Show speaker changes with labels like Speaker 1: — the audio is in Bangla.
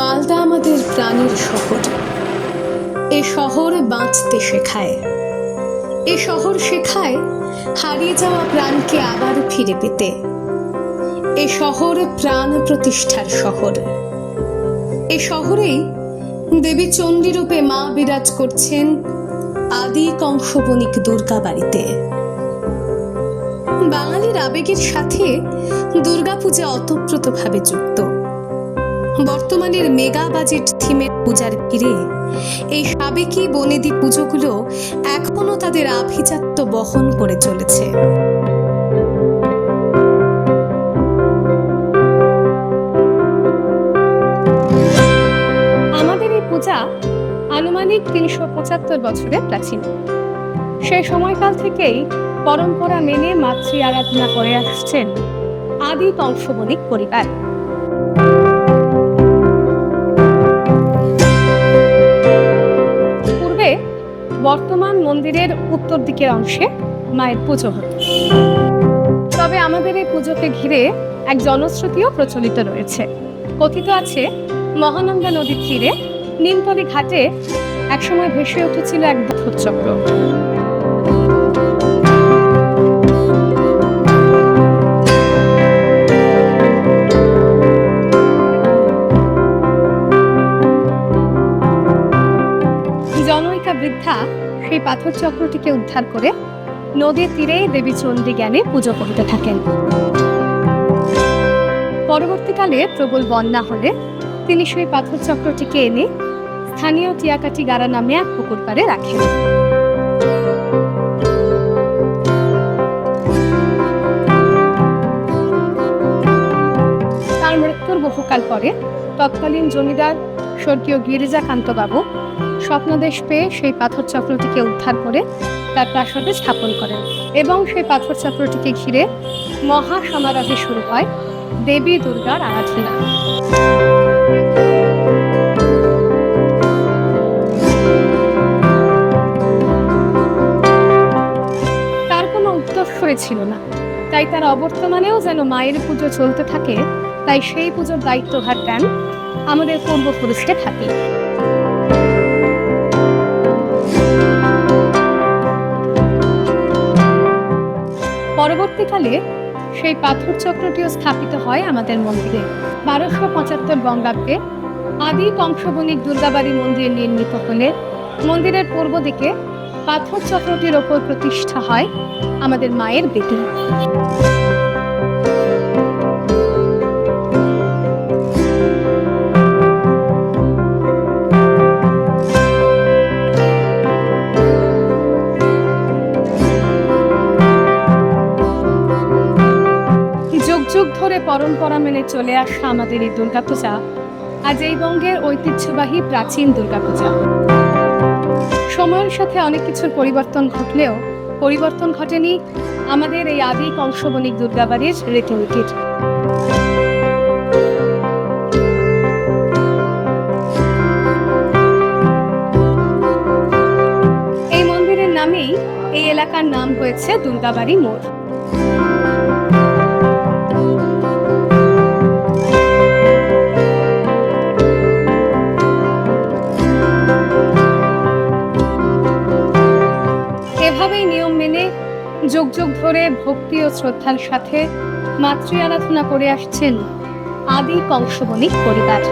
Speaker 1: মালদা আমাদের প্রাণের শহর। এ শহর বাঁচতে শেখায়। এ শহর শেখায় হারিয়ে যাওয়া প্রাণকে আবার ফিরে পেতে। এ শহর প্রাণ প্রতিষ্ঠার শহর। এ শহরেই দেবী চণ্ডীরূপে মা বিরাজ করছেন আদি কংসবণিক দুর্গা বাড়িতে। বাঙালির আবেগের সাথে দুর্গাপূজা অতপ্রতভাবে যুক্ত। বর্তমানের মেগা বাজেট থিমের পূজার ভিড়ে এই সাবেকি বনেদি পুজোগুলো এখনও তাদের আভিজাত্য বহন করে চলেছে।
Speaker 2: আমাদের এই পূজা আনুমানিক তিনশো পঁচাত্তর বছরের প্রাচীন। সেই সময়কাল থেকেই পরম্পরা মেনে মাতৃ আরাধনা করে আসছেন আদি বংশবণিক পরিবার। বর্তমান মন্দিরের উত্তর দিকের অংশে মায়ের পুজো হতো তবে আমাদের এই পুজোকে ঘিরে এক জনশ্রুতিও প্রচলিত রয়েছে। কথিত আছে, মহানন্দা নদীর তীরে নিমতলি ঘাটে একসময় ভেসে উঠেছিল এক চক্র জনৈকা বৃদ্ধা সেই পাথর চক্রটিকে উদ্ধার করে নদীর তীরে দেবী চণ্ডী জ্ঞানে পুজো করতে থাকেন। পরবর্তীকালে প্রবল বন্যা হলে তিনি সেই পাথর চক্রটিকে এনে স্থানীয় টিয়াকাটি গাড়া নামে এক পুকুর পাড়ে রাখেন। তার মৃত্যুর বহুকাল পরে তৎকালীন জমিদার স্বর্গীয় গিরিজাকান্ত বাবু স্বপ্নদেশ পেয়ে সেই পাথর চক্রটিকে উদ্ধার করে তার প্রাসাদে স্থাপন করেন এবং সেই পাথর চক্রটিকে ঘিরে মহা সমারোহে শুরু হয় দেবী দুর্গার আরাধনা তার কোনো উত্তরস্বরে ছিল না। তাই তার অবর্তমানেও যেন মায়ের পুজো চলতে থাকে, তাই সেই পুজোর দায়িত্বভার দেন আমাদের পূর্বপুরুষকে থাকে পরবর্তীকালে সেই পাথর চক্রটিও স্থাপিত হয় আমাদের মন্দিরে। বারোশো পঁচাত্তর বঙ্গাব্দে আদি কংসবণিক দুর্গাবাড়ি মন্দির নির্মিত হলে মন্দিরের পূর্ব দিকে পাথর চক্রটির ওপর প্রতিষ্ঠা হয় আমাদের মায়ের বেদি যুগ ধরে পরম্পরা মেনে চলে আসা আমাদের এই দুর্গাপূজা, আজ এই বঙ্গের ঐতিহ্যবাহী প্রাচীন দুর্গাপূজা। সময়ের সাথে অনেক কিছুর পরিবর্তন ঘটলেও, পরিবর্তন ঘটেনি আমাদের এই আদি কংসবণিক দুর্গাবাড়ির রীতিনীতির। এই মন্দিরের নামেই এই এলাকার নাম হয়েছে দুর্গাবাড়ি মোড়। এভাবেই নিয়ম মেনে যুগ যুগ ধরে ভক্তি ও শ্রদ্ধার সাথে মাতৃ আরাধনা করে আসছেন আদি কংসবণিক পরিবার।